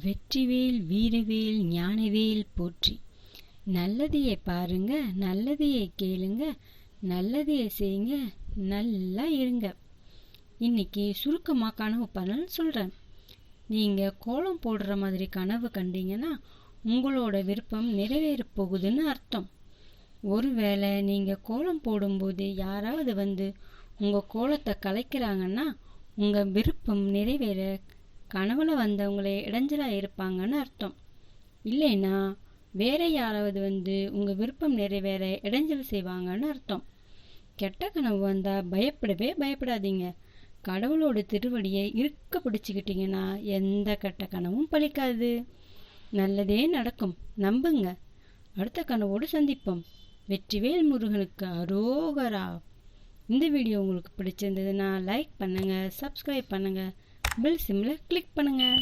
வெற்றிவேல் வீரவேல் ஞானவேல் போற்றி. நல்லதையே பாருங்க நல்லதையே கேளுங்க நல்லதையே செய்யுங்க நல்லா இருங்க. இன்னைக்கு சுருக்கமாக கனவு பலன் சொல்கிறேன் நீங்கள் கோலம் போடுற மாதிரி கனவு கண்டீங்கன்னா உங்களோட விருப்பம் நிறைவேறப் போகுதுன்னு அர்த்தம். ஒருவேளை நீங்கள் கோலம் போடும்போது யாராவது வந்து உங்கள் கோலத்தை கலைக்கிறாங்கன்னா உங்கள் விருப்பம் நிறைவேற கனவுல வந்தவங்களே இடைஞ்சலாக இருப்பாங்கன்னு அர்த்தம். இல்லைன்னா வேற யாராவது வந்து உங்கள் விருப்பம் நிறைவேற இடைஞ்சல் செய்வாங்கன்னு அர்த்தம். கெட்ட கனவு வந்தால் பயப்படவே பயப்படாதீங்க. கடவுளோட திருவடியை இருக்க பிடிச்சிக்கிட்டீங்கன்னா எந்த கெட்ட கனவும் பழிக்காது. நல்லதே நடக்கும். நம்புங்க. அடுத்த கனவோடு சந்திப்போம். வெற்றிவேல் முருகனுக்கு அரோகரா. இந்த வீடியோ உங்களுக்கு பிடிச்சிருந்ததுன்னா லைக் பண்ணுங்கள் சப்ஸ்கிரைப் பண்ணுங்கள் பெல் சிம்மில் கிளிக் பண்ணுங்கள்